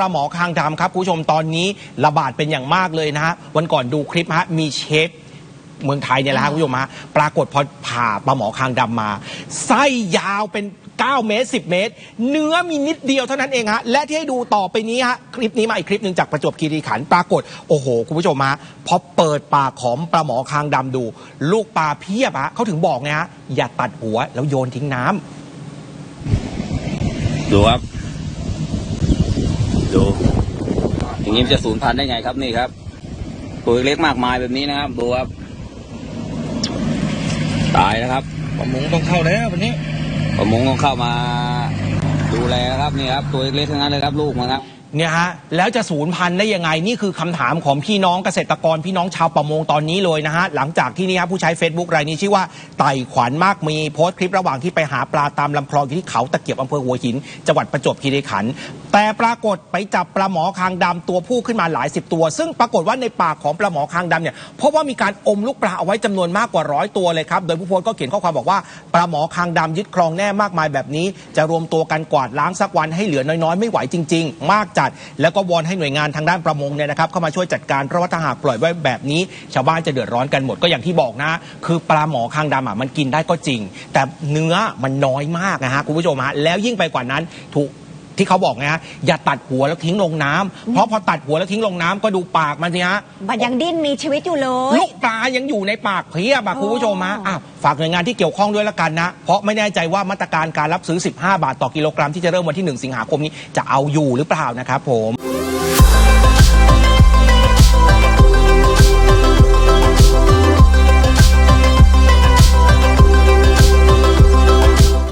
ปลาหมอคางดำครับคุณผู้ชมตอนนี้ระบาดเป็นอย่างมากเลยนะฮะวันก่อนดูคลิปฮะมีเชฟเมืองไทยเนี่ยแหละฮะคุณผู้ชมฮะปรากฏพอผ่าปลาหมอคางดำมาไส้ยาวเป็น 9 เมตร 10 เมตร เนื้อมีนิดเดียวเท่านั้นเองฮะและที่ให้ดูต่อไปนี้ฮะคลิปนี้มาอีกคลิปหนึ่งจากประจวบคีรีขันธ์ปรากฏโอ้โหคุณผู้ชมฮะพอเปิดปากของปลาหมอคางดำดู ลูกปลาเพียบฮะเขาถึงบอกไงฮะอย่าตัดหัวแล้วโยนทิ้งน้ำ ดูครับ ดู อย่างนี้มันจะสูญพันธุ์ได้ไงครับนี่ครับ ตัวเล็กมากมายแบบนี้นะครับดูครับ ตายนะครับ ประมงต้องเข้าแล้ววันนี้ ประมงต้องเข้ามา ดูแลครับนี่ครับ ตัวเล็กๆทั้งนั้นเลยครับ ลูกมันครับ เนี่ยฮะแล้วจะสูญพันธุ์ได้ยังไงนี่คือคำถามของพี่น้องเกษตรกรพี่น้องชาวประมงตอนนี้เลยนะฮะหลังจากที่นี่ครับผู้ใช้ Facebook รายนี้ชื่อว่าไต่ขวัญมากมีโพสต์คลิประหว่างที่ไปหาปลาตามลำคลองอยู่ที่เขาตะเกียบอำเภอหัวหิน จังหวัดประจวบคีรีขันธ์แต่ปรากฏไปจับปลาหมอคางดำตัวผู้ขึ้นมาหลายสิบตัว ซึ่งปรากฏว่าในปากของปลาหมอคางดำเนี่ยพบว่ามีการอมลูกปลาเอาไว้จำนวนมากกว่าร้อยตัวเลยครับโดยผู้โพสต์ก็เขียนข้อความบอกว่าปลาหมอคางดำยึดครองแน่มากมายแบบนี้ จะรวมตัวกันกวาดล้างสักวันให้เหลือน้อยๆ ไม่ไหวจริง ๆ มากจด แล้วก็วอนให้หน่วยงานทางด้านประมงเนี่ยนะครับเข้ามาช่วยจัดการเพราะว่าถ้าหากปล่อยไว้แบบนี้ ชาวบ้านจะเดือดร้อนกันหมดก็อย่างที่บอกนะ คือปลาหมอคางดำอะมันกินได้ก็จริง แต่เนื้อมันน้อยมากนะฮะคุณผู้ชมฮะแล้วยิ่งไปกว่านั้นถูก ที่เขาบอกไงฮะอย่าตัดหัวแล้วทิ้งลงน้ำเพราะพอตัดหัวแล้วทิ้งลงน้ำก็ดูปากมันสิฮะ มันยังดิ้นมีชีวิตอยู่เลย ลูกปลายังอยู่ในปากเพียบอะคุณผู้ชมฮะอะฝากหน่วยงานที่เกี่ยวข้องด้วยละกันนะ เพราะไม่แน่ใจว่ามาตรการการรับซื้อ 15 บาทต่อกิโลกรัมที่จะเริ่มวันที่ 1 สิงหาคมนี้จะเอาอยู่หรือเปล่านะครับผม